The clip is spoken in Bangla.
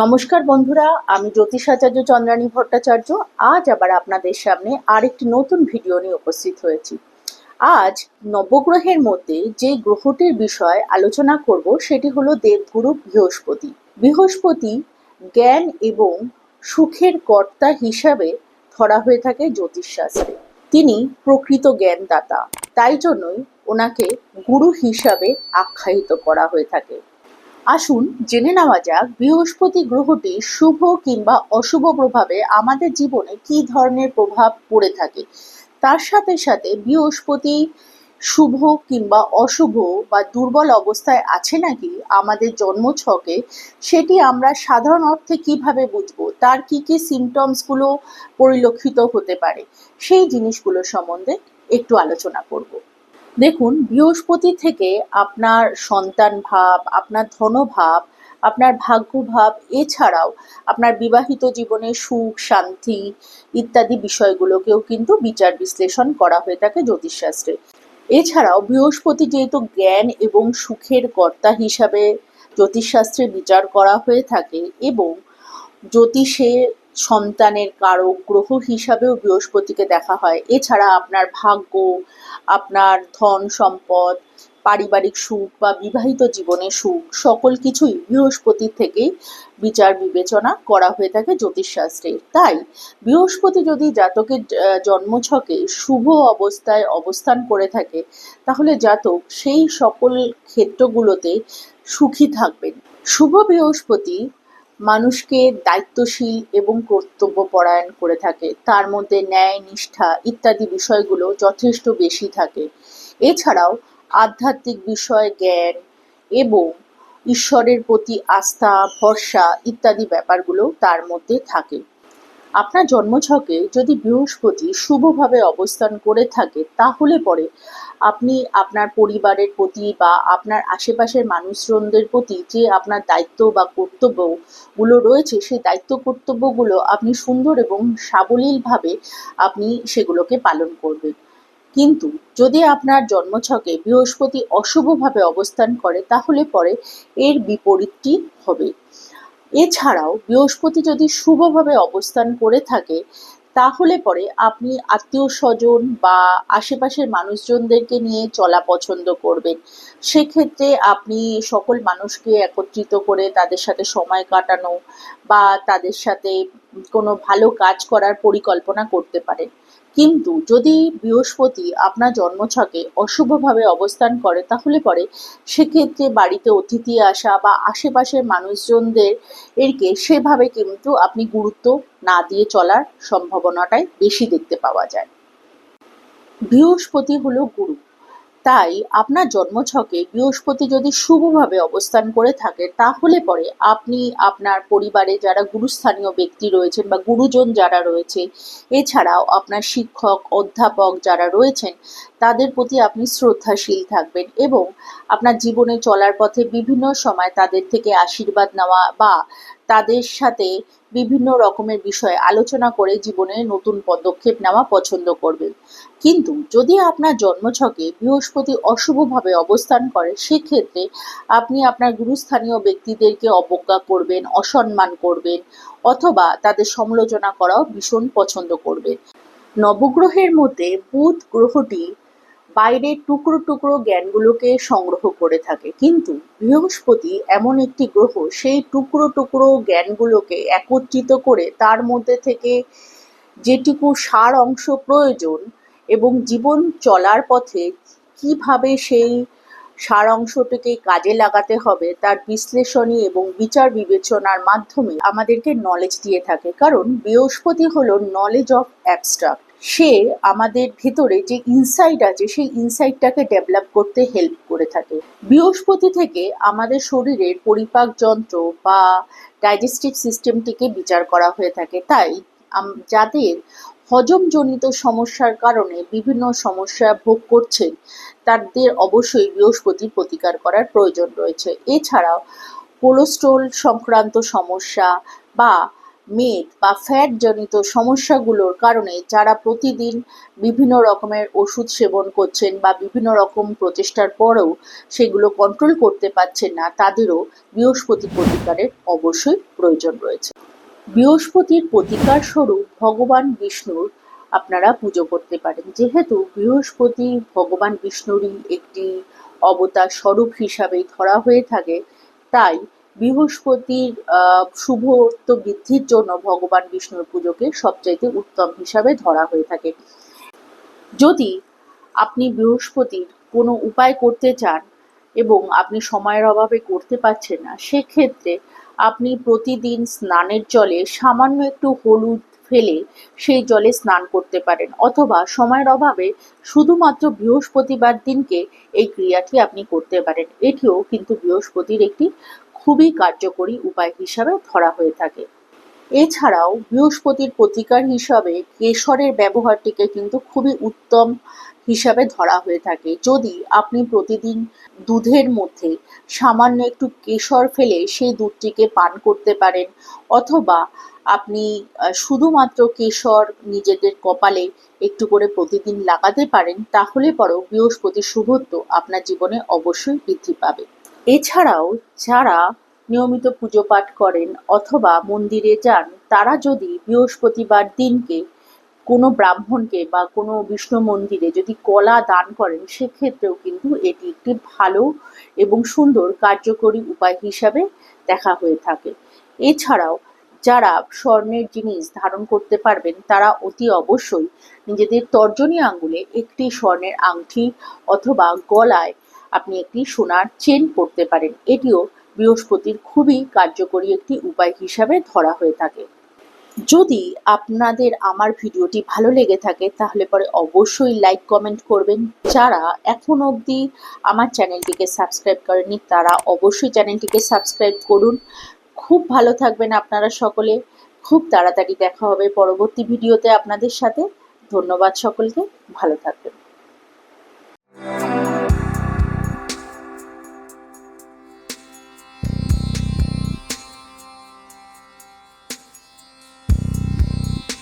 নমস্কার বন্ধুরা, আমি জ্যোতিষাচার্য চন্দ্রানী ভট্টাচার্য। আজ আবার আপনাদের সামনে আরেকটি নতুন ভিডিও নিয়ে উপস্থিত হয়েছি। আজ নবগ্রহের মধ্যে যে গ্রহটির বিষয় আলোচনা করব, সেটি হলো দেবগুরু বৃহস্পতি। বৃহস্পতি জ্ঞান এবং সুখের কর্তা হিসাবে ধরা হয়ে থাকে জ্যোতিষশাস্ত্রে। তিনি প্রকৃত জ্ঞানদাতা, তাই জন্যই ওনাকে গুরু হিসাবে আখ্যায়িত করা হয়ে থাকে। আসুন জেনে নেওয়া যাক বৃহস্পতি গ্রহটি শুভ কিংবা অশুভ প্রভাবে আমাদের জীবনে কি ধরনের প্রভাব পড়ে থাকে। তার সাথে সাথে বৃহস্পতি শুভ কিংবা অশুভ বা দুর্বল অবস্থায় আছে নাকি আমাদের জন্মছকে, সেটি আমরা সাধারণ অর্থে কীভাবে বুঝব? তার কি কি সিমটমসগুলো পরিলক্ষিত হতে পারে? সেই জিনিসগুলো সম্বন্ধে একটু আলোচনা করব। দেখুন, বৃহস্পতি থেকে আপনার সন্তান ভাব, আপনার ধনভাব, আপনার ভাগ্যভাব, এছাড়াও আপনার বিবাহিত জীবনে সুখ, শান্তি ইত্যাদি বিষয়গুলোকেও কিন্তু বিচার বিশ্লেষণ করা হয়ে থাকে জ্যোতিষশাস্ত্রে। এছাড়াও বৃহস্পতি যেহেতু জ্ঞান এবং সুখের কর্তা হিসাবে জ্যোতিষশাস্ত্রে বিচার করা হয়ে থাকে এবং জ্যোতিষে সন্তানের কারক গ্রহ হিসাবেও বৃহস্পতিকে দেখা হয়। এছাড়া আপনার ভাগ্য, আপনার ধন সম্পদ, পারিবারিক সুখ বা বিবাহিত জীবনের সুখ, সকল কিছুই বৃহস্পতির থেকেই বিচার বিবেচনা করা হয়ে থাকে জ্যোতিষশাস্ত্রে। তাই বৃহস্পতি যদি জাতকের জন্মছকে শুভ অবস্থায় অবস্থান করে থাকে, তাহলে জাতক সেই সকল ক্ষেত্রগুলোতে সুখী থাকবেন। শুভ বৃহস্পতি মানুষকে দায়িত্বশীল এবং কর্তব্যপরায়ণ করে থাকে। তার মধ্যে ন্যায়, নিষ্ঠা ইত্যাদি বিষয়গুলো যথেষ্ট বেশি থাকে। এছাড়াও আধ্যাত্মিক বিষয়, জ্ঞান এবং ঈশ্বরের প্রতি আস্থা, ভরসা ইত্যাদি ব্যাপারগুলো তার মধ্যে থাকে। আপনার জন্মছকে যদি বৃহস্পতি শুভভাবে অবস্থান করে থাকে, তাহলে পরে আপনি আপনার পরিবারের প্রতি বা আপনার আশেপাশের মানুষজনদের প্রতি যে আপনার দায়িত্ব বা কর্তব্যগুলো রয়েছে, সেই দায়িত্ব কর্তব্যগুলো আপনি সুন্দর এবং সাবলীলভাবে আপনি সেগুলোকে পালন করবেন। কিন্তু যদি আপনার জন্মছকে বৃহস্পতি অশুভভাবে অবস্থান করে, তাহলে পরে এর বিপরীতটি হবে। এছাড়াও বৃহস্পতি যদি শুভভাবে অবস্থান করে থাকে, তাহলে পরে আপনি আত্মীয় স্বজন বা আশেপাশের মানুষজনদেরকে নিয়ে চলা পছন্দ করবেন। সেক্ষেত্রে আপনি সকল মানুষকে একত্রিত করে তাদের সাথে সময় কাটানো বা তাদের সাথে কোনো ভালো কাজ করার পরিকল্পনা করতে পারেন। কিন্তু যদি বৃহস্পতি আপনার জন্মছকে অশুভভাবে অবস্থান করে, তাহলে পরে সেক্ষেত্রে বাড়িতে অতিথি আসা বা আশেপাশের মানুষজনদের এরকে সেভাবে কিন্তু আপনি গুরুত্ব না দিয়ে চলার সম্ভাবনাটাই বেশি দেখতে পাওয়া যায়। বৃহস্পতি হলো গুরু। তাই আপনার জন্মছকে বৃহস্পতি যদি শুভভাবে অবস্থান করে থাকে, তাহলে পরে আপনি আপনার পরিবারে যারা গুরুস্থানীয় ব্যক্তি রয়েছেন বা গুরুজন যারা রয়েছে, এছাড়াও আপনার শিক্ষক, অধ্যাপক যারা রয়েছেন, তাদের প্রতি আপনি শ্রদ্ধাশীল থাকবেন এবং আপনার জীবনে চলার পথে বিভিন্ন সময় তাদের থেকে আশীর্বাদ নেওয়া বা তাদের সাথে বিভিন্ন রকমের বিষয়ে আলোচনা করে জীবনে নতুন পদক্ষেপ নেওয়া পছন্দ করবেন। কিন্তু যদি আপনার জন্মছকে বৃহস্পতি অশুভভাবে অবস্থান করে, সেক্ষেত্রে আপনি আপনার গুরুস্থানীয় ব্যক্তিদেরকে অবজ্ঞা করবেন, অসম্মান করবেন, অথবা তাদের সমালোচনা করাও ভীষণ পছন্দ করবেন। নবগ্রহের মধ্যে বুধ গ্রহটি বাইরের টুকরো টুকরো জ্ঞানগুলোকে সংগ্রহ করে থাকে। কিন্তু বৃহস্পতি এমন একটি গ্রহ, সেই টুকরো টুকরো জ্ঞানগুলোকে একত্রিত করে তার মধ্যে থেকে যেটুকু সার অংশ প্রয়োজন এবং জীবন চলার পথে কীভাবে সেই সার অংশটিকে কাজে লাগাতে হবে, তার বিশ্লেষণী এবং বিচার বিবেচনার মাধ্যমে আমাদেরকে নলেজ দিয়ে থাকে। কারণ বৃহস্পতি হলো নলেজ অফ অ্যাবস্ট্রাক্ট সে আমাদের ভেতরে যে ইনসাইট আছে, সেই ইনসাইটটাকে ডেভেলপ করতে হেল্প করে থাকে। বৃহস্পতি থেকে আমাদের শরীরের পরিপাক যন্ত্র বা ডাইজেস্টিভ সিস্টেমটিকে বিচার করা হয়ে থাকে। তাই যাদের হজমজনিত সমস্যার কারণে বিভিন্ন সমস্যা ভোগ করছেন, তাদের অবশ্যই বৃহস্পতির প্রতিকার করার প্রয়োজন রয়েছে। এছাড়াও কোলেস্ট্রল সংক্রান্ত সমস্যা বা মেদ বা ফ্যাট জনিত সমস্যাগুলোর কারণে যারা প্রতিদিন বিভিন্ন রকমের ওষুধ সেবন করছেন বা বিভিন্ন রকম প্রচেষ্টার পরেও সেগুলো কন্ট্রোল করতে পারছেন না, তাদেরও বৃহস্পতি প্রতিকারের অবশ্যই প্রয়োজন রয়েছে। বৃহস্পতির প্রতিকার স্বরূপ ভগবান বিষ্ণুর আপনারা পুজো করতে পারেন। যেহেতু বৃহস্পতি ভগবান বিষ্ণুরই একটি অবতার স্বরূপ হিসাবেই ধরা হয়ে থাকে, তাই বৃহস্পতির শুভত্ব বৃদ্ধির জন্য ভগবান বিষ্ণুর পুজোকে সবচাইতে উত্তম হিসাবে ধরা হয়ে থাকে। যদি আপনি বৃহস্পতির কোনো উপায় করতে চান এবং আপনি সময়ের অভাবে করতে পারছেন না, সেক্ষেত্রে আপনি প্রতিদিন স্নানের জলে সামান্য একটু হলুদ ফেলে সেই জলে স্নান করতে পারেন অথবা সময়ের অভাবে শুধুমাত্র বৃহস্পতিবার দিনকে এই ক্রিয়াটি আপনি করতে পারেন। এটিও কিন্তু বৃহস্পতির একটি খুবই কার্যকরী উপায় হিসাবে ধরা হয়ে থাকে। এছাড়াও বৃহস্পতির প্রতিকার হিসাবে কেশরের ব্যবহারটিকে কিন্তু খুবই উত্তম হিসাবে ধরা হয়ে থাকে। যদি আপনি প্রতিদিন দুধের মধ্যে সামান্য একটু কেশর ফেলে সেই দুধটিকে পান করতে পারেন, অথবা আপনি শুধুমাত্র কেশর নিজেদের কপালে একটু করে প্রতিদিন লাগাতে পারেন, তাহলে পরেও বৃহস্পতির শুভত্ব আপনার জীবনে অবশ্যই বৃদ্ধি পাবে। এছাড়াও যারা নিয়মিত পুজো পাঠ করেন অথবা মন্দিরে যান, তারা যদি বৃহস্পতিবার দিনকে কোনো ব্রাহ্মণকে বা কোনো বিষ্ণু মন্দিরে যদি কলা দান করেন, সেক্ষেত্রেও কিন্তু এটি একটি ভালো এবং সুন্দর কার্যকরী উপায় হিসাবে দেখা হয়ে থাকে। এছাড়াও যারা স্বর্ণের জিনিস ধারণ করতে পারবেন, তারা অতি অবশ্যই নিজেদের তর্জনী আঙ্গুলে একটি স্বর্ণের আংটি অথবা গলায় আপনি একটি সোনার চেন পরতে পারেন। এটিও বৃহস্পতির খুবই কার্যকরী একটি উপায় হিসাবে ধরা হয়ে থাকে। যদি আপনাদের আমার ভিডিওটি ভালো লেগে থাকে, তাহলে পরে অবশ্যই লাইক কমেন্ট করবেন। যারা এখন অবধি আমার চ্যানেলটিকে সাবস্ক্রাইব করেনি তারা অবশ্যই চ্যানেলটিকে সাবস্ক্রাইব করুন। খুব ভালো থাকবেন আপনারা সকলে। খুব তাড়াতাড়ি দেখা হবে পরবর্তী ভিডিওতে আপনাদের সাথে। ধন্যবাদ সকলকে। ভালো থাকবেন।